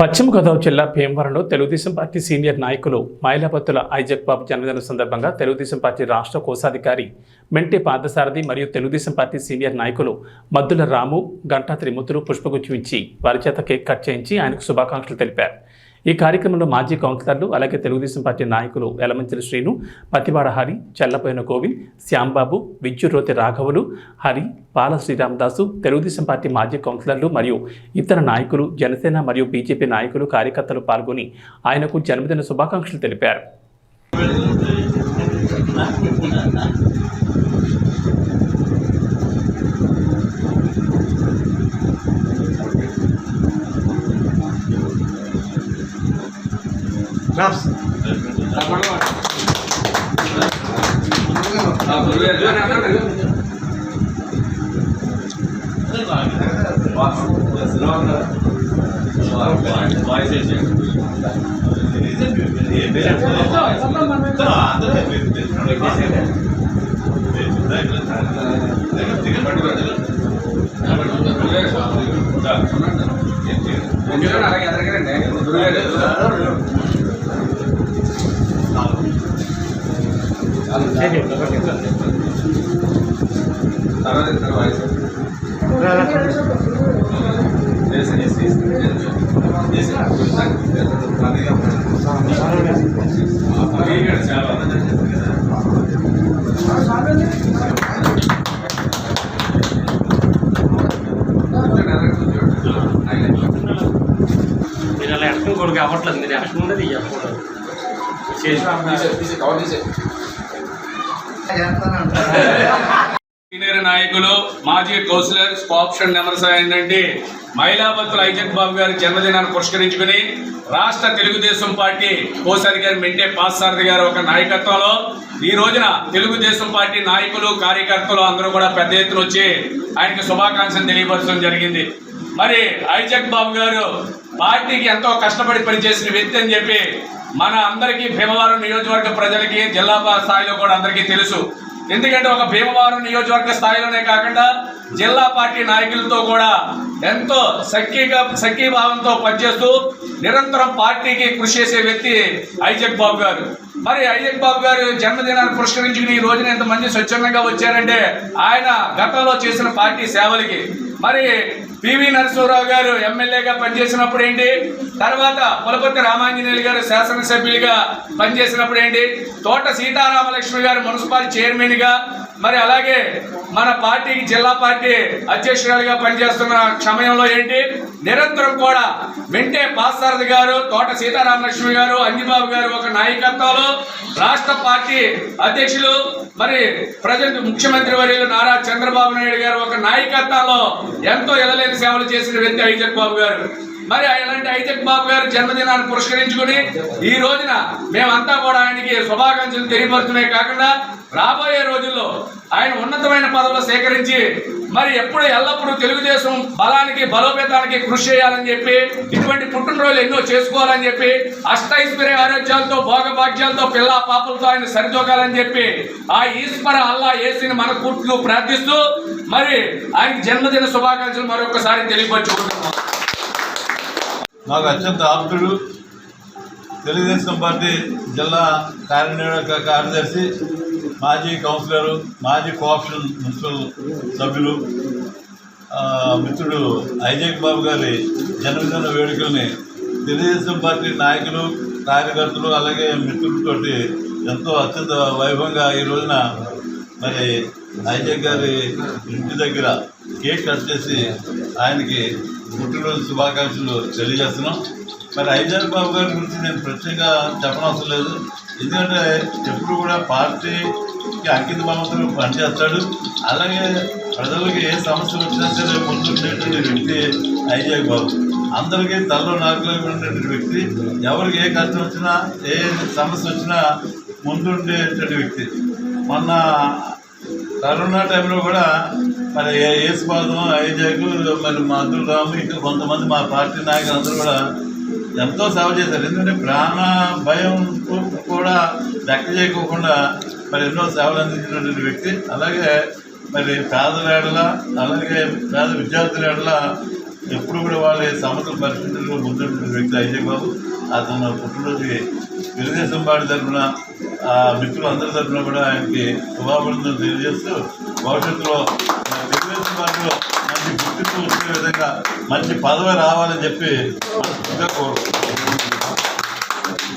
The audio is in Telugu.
పశ్చిమ గోదావరి జిల్లా భీమవరంలో తెలుగుదేశం పార్టీ సీనియర్ నాయకులు మైలాపత్తుల ఐజక్ బాబు జన్మదిన సందర్భంగా తెలుగుదేశం పార్టీ రాష్ట్ర కోశాధికారి మెంటి పార్థసారథి మరియు తెలుగుదేశం పార్టీ సీనియర్ నాయకులు మద్దుల రాము గంటా త్రిమూర్తులు పుష్పగుచ్చం ఇచ్చి వారి చేత కేక్ కట్ చేయించి ఆయనకు శుభాకాంక్షలు తెలిపారు. ఈ కార్యక్రమంలో మాజీ కౌన్సిలర్లు అలాగే తెలుగుదేశం పార్టీ నాయకులు ఎలమంచిలి శ్రీను పతివాడ హరి చల్లపోయిన గోవింద్ శ్యాంబాబు విద్యురోతి రాఘవులు హరి పాల శ్రీరామదాసు తెలుగుదేశం పార్టీ మాజీ కౌన్సిలర్లు మరియు ఇతర నాయకులు జనసేన మరియు బీజేపీ నాయకులు కార్యకర్తలు పాల్గొని ఆయనకు జన్మదిన శుభాకాంక్షలు తెలిపారు. క్లాప్స్ అలాగే మీరు అలా ఎక్కడం కొడుకు అవ్వట్లేదు మీరు ఎక్కడ ఉండదు చెప్పండి సీనియర్ నాయకులు మాజీ కౌన్సిలర్ ఆప్షన్ నెంబర్ ఏంటంటే మైలాపత్రుల ఐజక్ బాబు గారి జన్మదినాన్ని పురస్కరించుకుని రాష్ట్ర తెలుగుదేశం పార్టీ కోశాధికారి మెంటే పాసారథి గారు ఒక నాయకత్వంలో ఈ రోజున తెలుగుదేశం పార్టీ నాయకులు కార్యకర్తలు అందరూ కూడా పెద్ద ఎత్తున వచ్చి ఆయనకి శుభాకాంక్షలు తెలియపరచడం జరిగింది. మరి ఐజక్ బాబు గారు పార్టీకి ఎంతో కష్టపడి పనిచేసిన వ్యక్తి అని చెప్పి మన అందరికీ భీమవరం నియోజకవర్గ ప్రజలకి జిల్లా స్థాయిలో కూడా అందరికీ తెలుసు. ఎందుకంటే ఒక భీమవరం నియోజకవర్గ స్థాయిలోనే కాకుండా జిల్లా పార్టీ నాయకులతో కూడా ఎంతో సఖీగా సఖీభావంతో పనిచేస్తూ నిరంతరం పార్టీకి కృషి చేసే వ్యక్తి ఐజక్ బాబు గారు. మరి ఐజక్ బాబు గారు జన్మదినాన్ని పురస్కరించుకుని ఈ రోజున ఎంతమంది స్వచ్ఛందంగా వచ్చారంటే ఆయన గతంలో చేసిన పార్టీ సేవలకి. మరి పివి నరసింహరావు గారు ఎమ్మెల్యేగా పనిచేసినప్పుడు ఏంటి? తర్వాత పులపతి రామాంజనేయులు గారు శాసనసభ్యులుగా పనిచేసినప్పుడు ఏంటి? తోట సీతారామలక్ష్మి గారు మున్సిపల్ చైర్మన్గా మరి అలాగే మన పార్టీకి జిల్లా పార్టీ అధ్యక్షురాలుగా పనిచేస్తున్న సమయంలో ఏంటి? నిరంతరం కూడా వెంటే పాసారథి గారు తోట సీతారామలక్ష్మి గారు అంజిబాబు గారు ఒక నాయకత్వంలో రాష్ట్ర పార్టీ అధ్యక్షులు మరి ప్రజెంట్ ముఖ్యమంత్రి వర్యులు నారా చంద్రబాబు నాయుడు గారు ఒక నాయకత్వంలో ఎంతో ఎదలేని సేవలు చేసిన వ్యక్తి ఐజక్ బాబు గారు. మరి ఇలాంటి ఐజక్ బాబు గారు జన్మదినాన్ని పురస్కరించుకుని ఈ రోజున మేమంతా కూడా ఆయనకి శుభాకాంక్షలు తెలియపరుచునే కాకుండా రాబోయే రోజుల్లో ఆయన ఉన్నతమైన పదవులు సేకరించి మరి ఎప్పుడు ఎల్లప్పుడూ తెలుగుదేశం బలానికి బలోపేతానికి కృషి చేయాలని చెప్పి ఇటువంటి పుట్టినరోజులు ఎన్నో చేసుకోవాలని చెప్పి అష్టైశ్వర్య ఆరోగ్యాలతో భోగభాగ్యాలతో పిల్ల పాపలతో ఆయన సరితూగాలని చెప్పి ఆ ఈశ్వర అల్లా ఏసిని మన పూర్తిగా ప్రార్థిస్తూ మరి ఆయనకి జన్మదిన శుభాకాంక్షలు మరొకసారి తెలియపరుచుకుంటున్నాం. మాకు అత్యంత ఆప్తుడు తెలుగుదేశం పార్టీ జిల్లా కార్యనిర్వాహక కార్యదర్శి మాజీ కౌన్సిలర్ మాజీ కోఆప్షన్ మున్సిపల్ సభ్యులు మిత్రుడు ఐజక్ బాబు గారి జన్మదిన వేడుకల్ని తెలుగుదేశం పార్టీ నాయకులు కార్యకర్తలు అలాగే మిత్రులతోటి ఎంతో అత్యంత వైభవంగా ఈ రోజున మరి ఐజక్ గారి ఇంటి దగ్గర కేక్ కట్ చేసి ఆయనకి పుట్టినరోజు శుభాకాంక్షలు తెలియజేస్తున్నాం. మరి ఐజక్ బాబు గారి గురించి నేను ప్రత్యేకంగా చెప్పనవసరం లేదు. ఎందుకంటే ఎప్పుడు కూడా పార్టీ అంకిత భావంతో పనిచేస్తాడు అలాగే ప్రజలకి ఏ సమస్యలు వచ్చినా సరే ముందుండేటువంటి వ్యక్తి అయ్యాయి బాబు. అందరికీ తలలో నాకులో ఉండేటువంటి వ్యక్తి ఎవరికి ఏ కష్టం వచ్చినా ఏ సమస్య వచ్చినా ముందుండేటువంటి వ్యక్తి. మొన్న కరోనా టైంలో కూడా మరి ఏసుపాదం ఐజాక్ మరి మా అబ్దుల్ రాము ఇంకా కొంతమంది మా పార్టీ నాయకులు అందరూ కూడా ఎంతో సేవ చేశారు. ఎందుకంటే ప్రాణ భయం కూడా లెక్క చేయకోకుండా మరి ఎన్నో సేవలు అందించినటువంటి వ్యక్తి. అలాగే మరి పేదల ఏడల అలాగే పేద విద్యార్థుల ఏడల ఎప్పుడు కూడా వాళ్ళ సమస్యల పరిస్థితుల్లో ముందుంటున్న వ్యక్తి అజయ్ బాబు. అతను పుట్టినరోజుకి తెలుగుదేశం పార్టీ తరఫున ఆ మిత్రులు అందరి తరఫున కూడా ఆయనకి శుభాభినందనలు తెలియజేస్తూ భవిష్యత్తులో తెలుగుదేశం పార్టీలో మంచి గుర్తింపు వచ్చే విధంగా మంచి పదవి రావాలని చెప్పి కోరుకుంటున్నాను.